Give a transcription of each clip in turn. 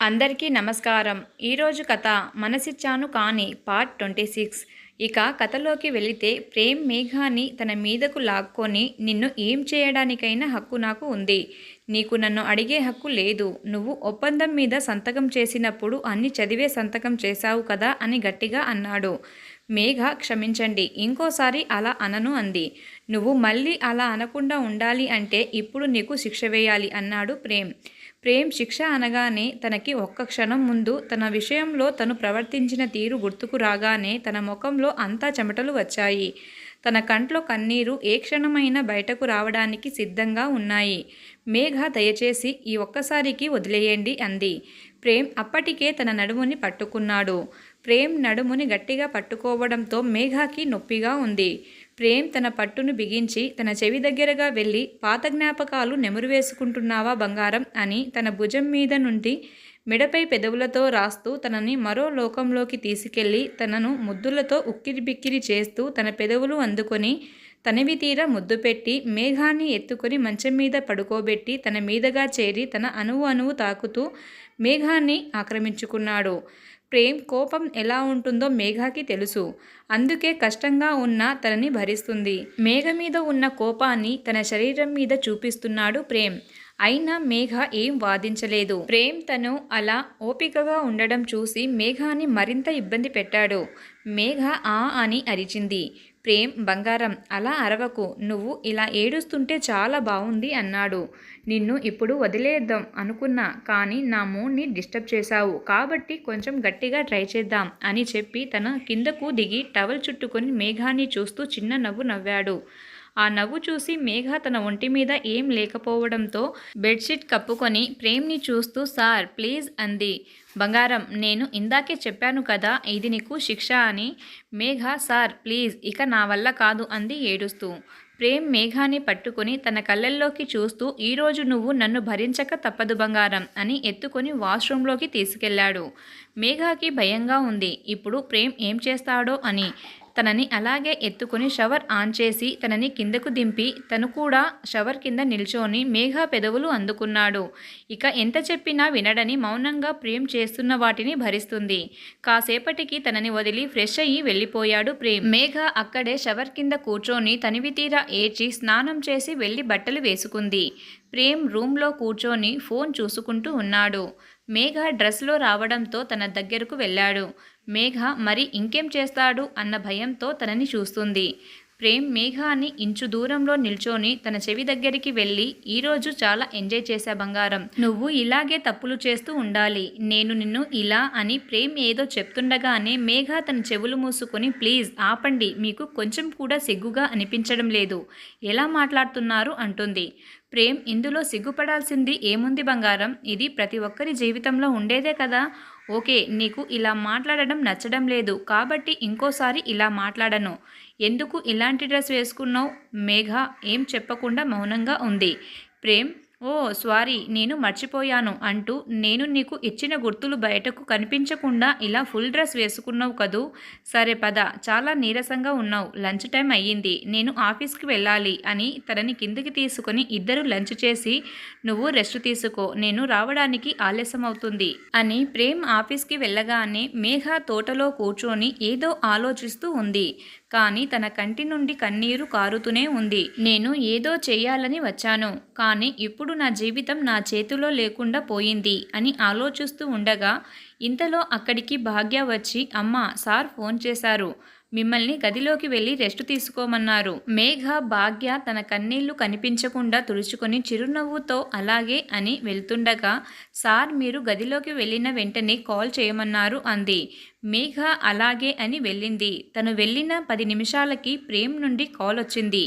అందరికీ నమస్కారం. ఈరోజు కథ మనసిచ్చాను కానీ పార్ట్ ట్వంటీ సిక్స్. ఇక కథలోకి వెళితే ప్రేమ్ మేఘాని తన మీదకు లాక్కొని నిన్ను ఏం చేయడానికైనా హక్కు నాకు ఉంది. నీకు నన్ను అడిగే హక్కు లేదు. నువ్వు ఒప్పందం మీద సంతకం చేసినప్పుడు అన్ని చదివే సంతకం చేశావు కదా అని గట్టిగా అన్నాడు. మేఘ క్షమించండి ఇంకోసారి అలా అనను అంది. నువ్వు మళ్ళీ అలా అనకుండా ఉండాలి అంటే ఇప్పుడు నీకు శిక్ష వేయాలి అన్నాడు ప్రేమ్. ప్రేమ్ శిక్ష అనగానే తనకి ఒక్క క్షణం ముందు తన విషయంలో తను ప్రవర్తించిన తీరు గుర్తుకు రాగానే తన ముఖంలో అంతా చెమటలు వచ్చాయి. తన కంట్లో కన్నీరు ఏ క్షణమైనా బయటకు రావడానికి సిద్ధంగా ఉన్నాయి. మేఘ దయచేసి ఈ ఒక్కసారికి వదిలేయండి అంది. ప్రేమ్ అప్పటికే తన నడుముని పట్టుకున్నాడు. ప్రేమ్ నడుముని గట్టిగా పట్టుకోవడంతో మేఘాకి నొప్పిగా ఉంది. ప్రేమ్ తన పట్టును బిగించి తన చెవి దగ్గరగా వెళ్ళి పాత జ్ఞాపకాలు నెమరు వేసుకుంటున్నావా బంగారం? అని తన భుజం మీద నుండి మెడపై పెదవులతో రాస్తూ తనని మరో లోకంలోకి తీసుకెళ్ళి తనను ముద్దులతో ఉక్కిరి బిక్కిరి చేస్తూ తన పెదవులు అందుకొని తనవి తీర ముద్దు పెట్టి మేఘాన్ని ఎత్తుకొని మంచం మీద పడుకోబెట్టి తన మీదగా చేరి తన అణువు అణువు తాకుతూ మేఘాన్ని ఆక్రమించుకున్నాడు. ప్రేమ్ కోపం ఎలా ఉంటుందో మేఘాకి తెలుసు. అందుకే కష్టంగా ఉన్న తనని భరిస్తుంది. మేఘ మీద ఉన్న కోపాన్ని తన శరీరం మీద చూపిస్తున్నాడు ప్రేమ్. అయినా మేఘ ఏం వాదించలేదు. ప్రేమ్ తను అలా ఓపికగా ఉండడం చూసి మేఘాని మరింత ఇబ్బంది పెట్టాడు. మేఘ ఆ అని అరిచింది. ప్రేమ్ బంగారం అలా అరవకు. నువ్వు ఇలా ఏడుస్తుంటే చాలా బాగుంది అన్నాడు. నిన్ను ఇప్పుడు వదిలేద్దాం అనుకున్నా కానీ నా మూడ్ని డిస్టర్బ్ చేశావు. కాబట్టి కొంచెం గట్టిగా ట్రై చేద్దాం అని చెప్పి తన కిందకు దిగి టవల్ చుట్టుకొని మేఘాన్ని చూస్తూ చిన్న నవ్వు నవ్వాడు. ఆ నవ్వు చూసి మేఘ తన ఒంటి మీద ఏం లేకపోవడంతో బెడ్షీట్ కప్పుకొని ప్రేమ్ని చూస్తూ సార్ ప్లీజ్ అంది. బంగారం నేను ఇందాకే చెప్పాను కదా ఇది నీకు శిక్ష అని మేఘ సార్ ప్లీజ్ ఇక నా వల్ల కాదు అంది ఏడుస్తూ. ప్రేమ్ మేఘాన్ని పట్టుకుని తన కళ్ళల్లోకి చూస్తూ ఈరోజు నువ్వు నన్ను భరించక తప్పదు బంగారం అని ఎత్తుకొని వాష్రూంలోకి తీసుకెళ్ళాడు. మేఘాకి భయంగా ఉంది. ఇప్పుడు ప్రేమ్ ఏం చేస్తాడో అని తనని అలాగే ఎత్తుకొని షవర్ ఆన్ చేసి తనని కిందకు దింపి తను కూడా షవర్ కింద నిల్చొని మేఘ పెదవులు అందుకున్నాడు. ఇక ఎంత చెప్పినా వినడని మౌనంగా ప్రేమ్ చేస్తున్న వాటిని భరిస్తుంది. కాసేపటికి తనని వదిలి ఫ్రెష్ అయ్యి వెళ్ళిపోయాడు ప్రేమ్. మేఘ అక్కడే షవర్ కింద కూర్చొని తనివి తీరా ఏడ్చి స్నానం చేసి వెళ్ళి బట్టలు వేసుకుంది. ప్రేమ్ రూమ్లో కూర్చొని ఫోన్ చూసుకుంటూ ఉన్నాడు. మేఘ డ్రెస్లో రావడంతో తన దగ్గరకు వెళ్ళాడు. మేఘ మరి ఇంకేం చేస్తాడు? అన్న భయంతో తనని చూస్తుంది. ప్రేమ్ మేఘాని ఇంచు దూరంలో నిల్చొని తన చెవి దగ్గరికి వెళ్ళి ఈరోజు చాలా ఎంజాయ్ చేశా బంగారం. నువ్వు ఇలాగే తప్పులు చేస్తూ ఉండాలి. నేను నిన్ను ఇలా అని ప్రేమ్ ఏదో చెప్తుండగానే మేఘ తన చెవులు మూసుకొని ప్లీజ్ ఆపండి. మీకు కొంచెం కూడా సిగ్గుగా అనిపించడం లేదు. ఎలా మాట్లాడుతున్నారు? అంటుంది. ప్రేమ్ ఇందులో సిగ్గుపడాల్సింది ఏముంది బంగారం? ఇది ప్రతి ఒక్కరి జీవితంలో ఉండేదే కదా. ఓకే నీకు ఇలా మాట్లాడడం నచ్చడం లేదు. కాబట్టి ఇంకోసారి ఇలా మాట్లాడను. ఎందుకు ఇలాంటి డ్రెస్ వేసుకున్నావు? మేఘ ఏం చెప్పకుండా మౌనంగా ఉంది. ప్రేమ్ ఓ సారీ నేను మర్చిపోయాను అంటూ నేను నీకు ఇచ్చిన గుర్తులు బయటకు కనిపించకుండా ఇలా ఫుల్ డ్రెస్ వేసుకున్నావు కదూ? సరే పద చాలా నీరసంగా ఉన్నావు లంచ్ టైం అయ్యింది నేను ఆఫీస్కి వెళ్ళాలి అని తనని కిందకి తీసుకొని ఇద్దరు లంచ్ చేసి నువ్వు రెస్ట్ తీసుకో నేను రావడానికి ఆలస్యం అవుతుంది అని ప్రేమ్ ఆఫీస్కి వెళ్ళగానే మేఘ తోటలో కూర్చొని ఏదో ఆలోచిస్తూ ఉంది. కానీ తన కంటి నుండి కన్నీరు కారుతూనే ఉంది. నేను ఏదో చేయాలని వచ్చాను కానీ ఇప్పుడు నా జీవితం నా చేతిలో లేకుండా పోయింది అని ఆలోచిస్తూ ఉండగా ఇంతలో అక్కడికి భాగ్య వచ్చి అమ్మ సార్ ఫోన్ చేశారు. మిమ్మల్ని గదిలోకి వెళ్ళి రెస్ట్ తీసుకోమన్నారు. మేఘ భాగ్య తన కన్నీళ్ళు కనిపించకుండా తుడుచుకొని చిరునవ్వుతో అలాగే అని వెళ్తుండగా సార్ మీరు గదిలోకి వెళ్ళిన వెంటనే కాల్ చేయమన్నారు అంది. మేఘ అలాగే అని వెళ్ళింది. తను వెళ్ళిన పది నిమిషాలకి ప్రేమ్ నుండి కాల్ వచ్చింది.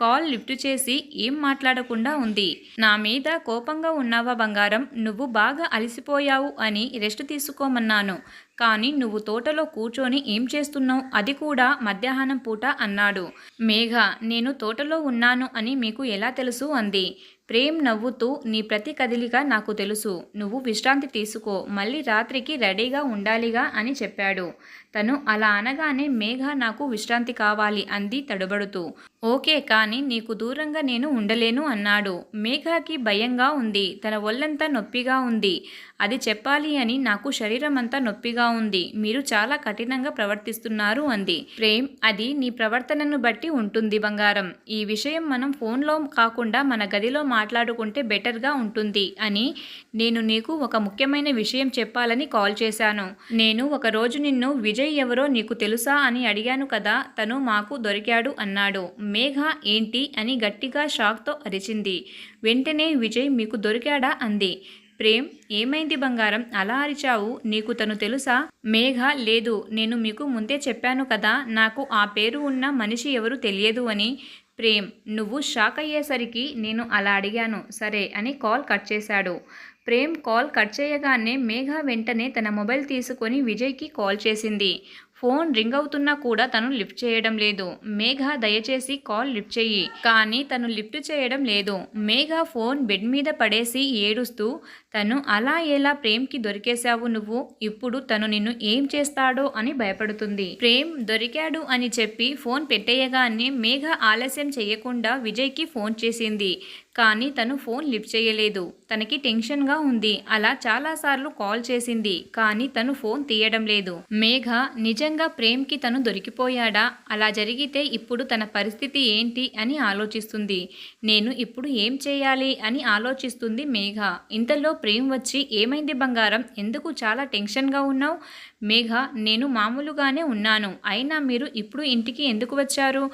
కాల్ లిఫ్ట్ చేసి ఏం మాట్లాడకుండా ఉంది. నా మీద కోపంగా ఉన్నావా బంగారం? నువ్వు బాగా అలసిపోయావు అని రెస్ట్ తీసుకోమన్నాను. కానీ నువ్వు తోటలో కూర్చొని ఏం చేస్తున్నావు? అది కూడా మధ్యాహ్నం పూట అన్నాడు. మేఘ నేను తోటలో ఉన్నాను అని మీకు ఎలా తెలుసు? అంది. ప్రేమ్ నవ్వుతూ నీ ప్రతి కదిలిక నాకు తెలుసు. నువ్వు విశ్రాంతి తీసుకో. మళ్ళీ రాత్రికి రెడీగా ఉండాలిగా అని చెప్పాడు. తను అలా అనగానే మేఘ నాకు విశ్రాంతి కావాలి అంది తడబడుతూ. ఓకే కానీ నీకు దూరంగా నేను ఉండలేను అన్నాడు. మేఘాకి భయంగా ఉంది. తన ఒళ్ళంతా నొప్పిగా ఉంది. అది చెప్పాలి అని నాకు శరీరం అంతా నొప్పిగా ఉంది. మీరు చాలా కఠినంగా ప్రవర్తిస్తున్నారు అంది. ప్రేమ్ అది నీ ప్రవర్తనను బట్టి ఉంటుంది బంగారం. ఈ విషయం మనం ఫోన్లో కాకుండా మన గదిలో మాట్లాడుకుంటే బెటర్గా ఉంటుంది అని నేను నీకు ఒక ముఖ్యమైన విషయం చెప్పాలని కాల్ చేశాను. నేను ఒకరోజు నిన్ను విజయ్ ఎవరో నీకు తెలుసా అని అడిగాను కదా తను మాకు దొరికాడు అన్నాడు. మేఘ ఏంటి అని గట్టిగా షాక్తో అరిచింది. వెంటనే విజయ్ మీకు దొరికాడా? అంది. ప్రేమ్ ఏమైంది బంగారం? అలా అరిచావు? నీకు తను తెలుసా? మేఘ లేదు. నేను మీకు ముందే చెప్పాను కదా నాకు ఆ పేరు ఉన్న మనిషి ఎవరు తెలియదు అని. ప్రేమ్ నువ్వు షాక్ అయ్యేసరికి నేను అలా అడిగాను. సరే అని కాల్ కట్ చేశాడు. ప్రేమ్ కాల్ కట్ చేయగానే మేఘ వెంటనే తన మొబైల్ తీసుకొని విజయ్కి కాల్ చేసింది. ఫోన్ రింగ్ అవుతున్నా కూడా తను లిఫ్ట్ చేయడం లేదు. మేఘ దయచేసి కాల్ లిఫ్ట్ చెయ్యి. కానీ తను లిఫ్ట్ చేయడం లేదు. మేఘ ఫోన్ బెడ్ మీద పడేసి ఏడుస్తూ తను అలా ఎలా ప్రేమ్కి దొరికేశావు నువ్వు? ఇప్పుడు తను నిన్ను ఏం చేస్తాడో అని భయపడుతుంది. ప్రేమ్ దొరికాడు అని చెప్పి ఫోన్ పెట్టేయగానే మేఘ ఆలస్యం చేయకుండా విజయ్కి ఫోన్ చేసింది. కానీ తను ఫోన్ లిఫ్ట్ చేయలేదు. తనకి టెన్షన్గా ఉంది. అలా చాలాసార్లు కాల్ చేసింది. కానీ తను ఫోన్ తీయడం లేదు. మేఘ నిజంగా ప్రేమ్కి తను దొరికిపోయాడా? అలా జరిగితే ఇప్పుడు తన పరిస్థితి ఏంటి అని ఆలోచిస్తుంది. నేను ఇప్పుడు ఏం చేయాలి అని ఆలోచిస్తుంది మేఘ. ఇంతలో ప్రేమ్ వచ్చి ఏమైంది బంగారం? ఎందుకు చాలా టెన్షన్గా ఉన్నావు? మేఘ నేను మామూలుగానే ఉన్నాను. అయినా మీరు ఇప్పుడు ఇంటికి ఎందుకు వచ్చారు?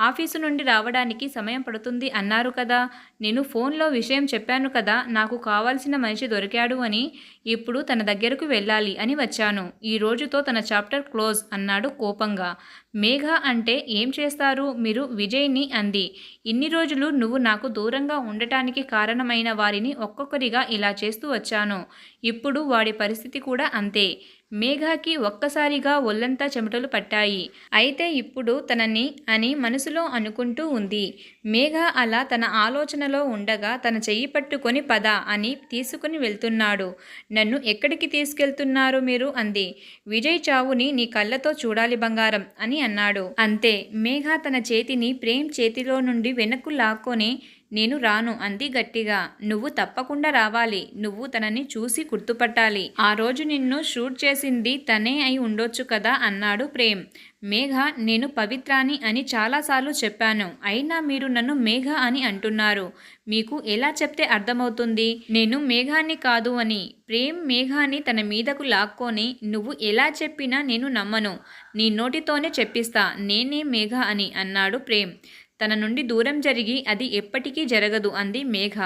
ఆఫీసు నుండి రావడానికి సమయం పడుతుంది అన్నారు కదా. నేను ఫోన్లో విషయం చెప్పాను కదా. నాకు కావాల్సిన మనిషి దొరికాడు అని. ఇప్పుడు తన దగ్గరకు వెళ్ళాలి అని వచ్చాను. ఈ రోజుతో తన చాప్టర్ క్లోజ్ అన్నాడు కోపంగా. మేఘ అంటే ఏం చేస్తారు? మీరు విజయ్ని అంది. ఇన్ని రోజులు నువ్వు నాకు దూరంగా ఉండటానికి కారణమైన వారిని ఒక్కొక్కరిగా ఇలా చేస్తూ వచ్చాను. ఇప్పుడు వాడి పరిస్థితి కూడా అంతే. మేఘాకి ఒక్కసారిగా ఒళ్ళంతా చెమటలు పట్టాయి. అయితే ఇప్పుడు తనని అని మనసులో అనుకుంటూ ఉంది. మేఘ అలా తన ఆలోచనలో ఉండగా తన చెయ్యి పట్టుకొని పద అని తీసుకుని వెళ్తున్నాడు. నన్ను ఎక్కడికి తీసుకెళ్తున్నారు మీరు? అంది. విజయ్ చావుని నీ కళ్ళతో చూడాలి బంగారం అని అన్నాడు. అంతే. మేఘ తన చేతిని ప్రేమ్ చేతిలో నుండి వెనక్కు లాక్కొని నేను రాను అంది గట్టిగా. నువ్వు తప్పకుండా రావాలి. నువ్వు తనని చూసి గుర్తుపట్టాలి. ఆ రోజు నిన్ను షూట్ చేసింది తనే అయి ఉండొచ్చు కదా? అన్నాడు ప్రేమ్. మేఘ నేను పవిత్రాని అని చాలాసార్లు చెప్పాను. అయినా మీరు నన్ను మేఘ అని అంటున్నారు. మీకు ఎలా చెప్తే అర్థమవుతుంది? నేను మేఘాన్ని కాదు అని. ప్రేమ్ మేఘాన్ని తన మీదకు లాక్కొని నువ్వు ఎలా చెప్పినా నేను నమ్మను. నీ నోటితోనే చెప్పిస్తా. నేనే మేఘ అని అన్నాడు ప్రేమ్. తన నుండి దూరం జరిగి అది ఎప్పటికీ జరగదు అంది మేఘ.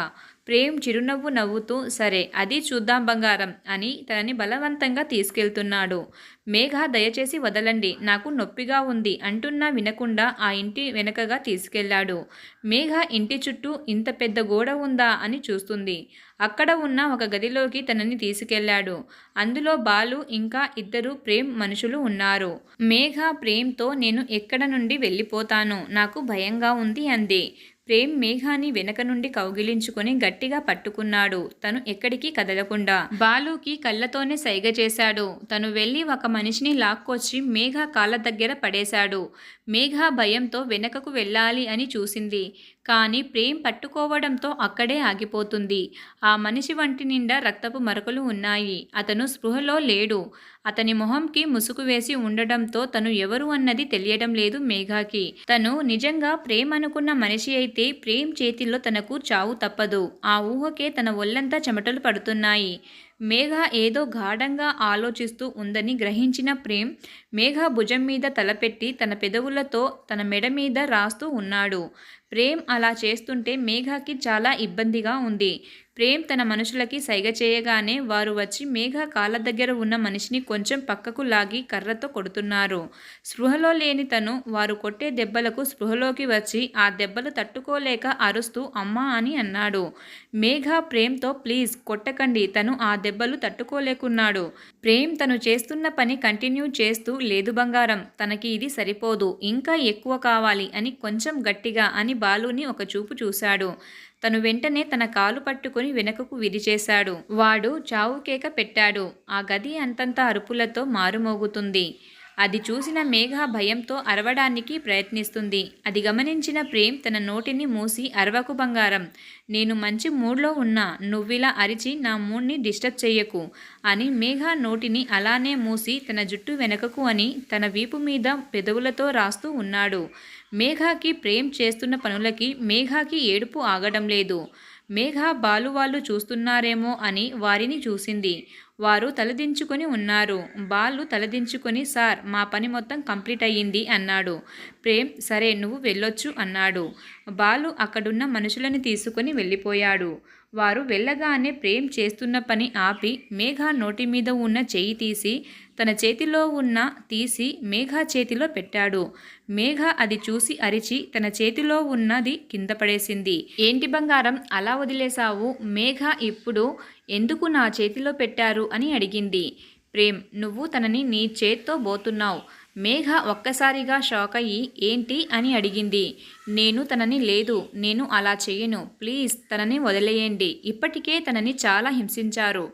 ప్రేమ్ చిరునవ్వు నవ్వుతూ సరే అది చూద్దాం బంగారం అని తనని బలవంతంగా తీసుకెళ్తున్నాడు. మేఘ దయచేసి వదలండి నాకు నొప్పిగా ఉంది అంటున్నా వినకుండా ఆ ఇంటి వెనకగా తీసుకెళ్ళాడు. మేఘ ఇంటి చుట్టూ ఇంత పెద్ద గోడ ఉందా అని చూస్తుంది. అక్కడ ఉన్న ఒక గదిలోకి తనని తీసుకెళ్ళాడు. అందులో బాలు ఇంకా ఇద్దరు ప్రేమ్ మనుషులు ఉన్నారు. మేఘ ప్రేమ్తో నేను ఎక్కడ నుండి వెళ్ళిపోతాను? నాకు భయంగా ఉంది అంది. ప్రేమ్ మేఘాని వెనక నుండి కౌగిలించుకొని గట్టిగా పట్టుకున్నాడు. తను ఎక్కడికి కదలకుండా. బాలుకి కళ్ళతోనే సైగ చేశాడు. తను వెళ్ళి ఒక మనిషిని లాక్కొచ్చి మేఘ కాళ్ళ దగ్గర పడేశాడు. మేఘ భయంతో వెనకకు వెళ్ళాలి అని చూసింది. కానీ ప్రేమ్ పట్టుకోవడంతో అక్కడే ఆగిపోతుంది. ఆ మనిషి వంటి నిండా రక్తపు మరకలు ఉన్నాయి. అతను స్పృహలో లేడు. అతని మొహంకి ముసుగు వేసి ఉండడంతో తను ఎవరు అన్నది తెలియడం లేదు మేఘాకి. తను నిజంగా ప్రేమ్ అనుకున్న మనిషి అయితే ప్రేమ్ చేతిలో తనకు చావు తప్పదు. ఆ ఊహకే తన ఒళ్ళంతా చెమటలు పడుతున్నాయి. మేఘ ఏదో గాఢంగా ఆలోచిస్తూ ఉందని గ్రహించిన ప్రేమ్ మేఘ భుజం మీద తలపెట్టి తన పెదవులతో తన మెడ మీద రాస్తూ ఉన్నాడు. ప్రేమ్ అలా చేస్తుంటే మేఘకి చాలా ఇబ్బందిగా ఉంది. ప్రేమ్ తన మనుషులకి సైగ చేయగానే వారు వచ్చి మేఘ కాళ్ళ దగ్గర ఉన్న మనిషిని కొంచెం పక్కకు లాగి కర్రతో కొడుతున్నారు. స్పృహలో లేని తను వారు కొట్టే దెబ్బలకు స్పృహలోకి వచ్చి ఆ దెబ్బలు తట్టుకోలేక అరుస్తూ అమ్మా అని అన్నాడు. మేఘ ప్రేమ్తో ప్లీజ్ కొట్టకండి తను ఆ దెబ్బలు తట్టుకోలేకున్నాడు. ప్రేమ్ తను చేస్తున్న పని కంటిన్యూ చేస్తూ లేదు బంగారం తనకి ఇది సరిపోదు ఇంకా ఎక్కువ కావాలి అని కొంచెం గట్టిగా అని బాలుని ఒక చూపు చూశాడు. తను వెంటనే తన కాలు పట్టుకుని వెనకకు విరిచేశాడు. వాడు చావుకేక పెట్టాడు. ఆ గది అంతంత అరుపులతో మారుమోగుతుంది. అది చూసిన మేఘ భయంతో అరవడానికి ప్రయత్నిస్తుంది. అది గమనించిన ప్రేమ్ తన నోటిని మూసి అరవకు బంగారం. నేను మంచి మూడ్లో ఉన్నా నువ్విలా అరిచి నా మూడ్ని డిస్టర్బ్ చెయ్యకు అని మేఘ నోటిని అలానే మూసి తన జుట్టు వెనకకు అని తన వీపు మీద పెదవులతో రాస్తూ ఉన్నాడు. మేఘాకి ప్రేమ్ చేస్తున్న పనులకి మేఘాకి ఏడుపు ఆగడం లేదు. మేఘ బాలు వాళ్ళు చూస్తున్నారేమో అని వారిని చూసింది. వారు తలదించుకొని ఉన్నారు. బాలు తలదించుకొని సార్ మా పని మొత్తం కంప్లీట్ అయ్యింది అన్నాడు. ప్రేమ్ సరే నువ్వు వెళ్ళొచ్చు అన్నాడు. బాలు అక్కడున్న మనుషులను తీసుకొని వెళ్ళిపోయాడు. వారు వెళ్ళగానే ప్రేమ్ చేస్తున్న పని ఆపి మేఘ నోటి మీద ఉన్న చేయి తీసి తన చేతిలో ఉన్న తీసి మేఘ చేతిలో పెట్టాడు. మేఘ అది చూసి అరిచి తన చేతిలో ఉన్నది కింద పడేసింది. ఏంటి బంగారం అలా వదిలేశావు? మేఘ ఇప్పుడు ఎందుకు నా చేతిలో పెట్టారు అని అడిగింది. ప్రేమ్ నువ్వు తనని నీ చేత్తో బోతున్నావు. మేఘ ఒక్కసారిగా షాక్ అయ్యి ఏంటి అని అడిగింది. నేను తనని లేదు నేను అలా చేయను. ప్లీజ్ తనని వదిలేయండి. ఇప్పటికే తనని చాలా హింసించారు.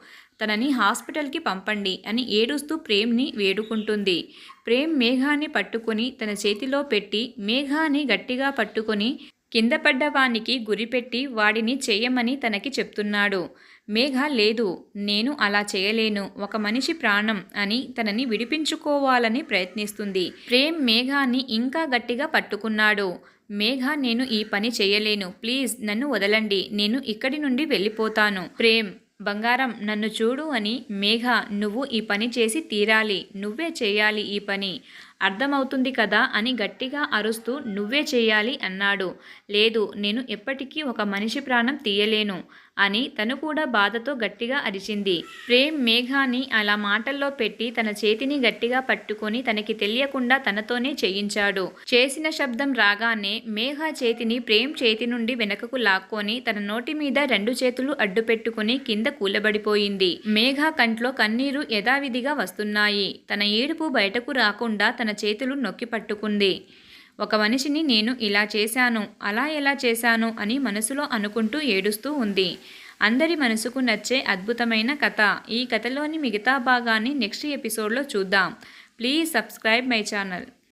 తనని హాస్పిటల్కి పంపండి అని ఏడుస్తూ ప్రేమ్ని వేడుకుంటుంది. ప్రేమ్ మేఘాన్ని పట్టుకొని తన చేతిలో పెట్టి మేఘాన్ని గట్టిగా పట్టుకొని కింద పడ్డవానికి గురిపెట్టి వాడిని చేయమని తనకి చెప్తున్నాడు. మేఘ లేదు నేను అలా చేయలేను ఒక మనిషి ప్రాణం అని తనని విడిపించుకోవాలని ప్రయత్నిస్తుంది. ప్రేమ్ మేఘాన్ని ఇంకా గట్టిగా పట్టుకున్నాడు. మేఘ నేను ఈ పని చేయలేను ప్లీజ్ నన్ను వదలండి నేను ఇక్కడి నుండి వెళ్ళిపోతాను. ప్రేమ్ బంగారం నన్ను చూడు అని మేఘ నువ్వు ఈ పని చేసి తీరాలి నువ్వే చేయాలి ఈ పని. అర్థమవుతుంది కదా అని గట్టిగా అరుస్తూ నువ్వే చేయాలి అన్నాడు. లేదు నేను ఎప్పటికీ ఒక మనిషి ప్రాణం తీయలేను. అని తను కూడా బాధతో గట్టిగా అరిచింది. ప్రేమ్ మేఘాని అలా మాటల్లో పెట్టి తన చేతిని గట్టిగా పట్టుకొని తనకి తెలియకుండా తనతోనే చేయించాడు. చేసిన శబ్దం రాగానే మేఘ చేతిని ప్రేమ్ చేతి నుండి వెనకకు లాక్కొని తన నోటి మీద రెండు చేతులు అడ్డు పెట్టుకుని కింద కూలబడిపోయింది. మేఘ కంట్లో కన్నీరు యథావిధిగా వస్తున్నాయి. తన ఏడుపు బయటకు రాకుండా తన చేతులు నొక్కి పట్టుకుంది. ఒక మనిషిని నేను ఇలా చేశాను అలా ఎలా చేశాను అని మనసులో అనుకుంటూ ఏడుస్తూ ఉంది. అందరి మనసుకు నచ్చే అద్భుతమైన కథ. ఈ కథలోని మిగతా భాగాన్ని నెక్స్ట్ ఎపిసోడ్లో చూద్దాం. Please subscribe my channel.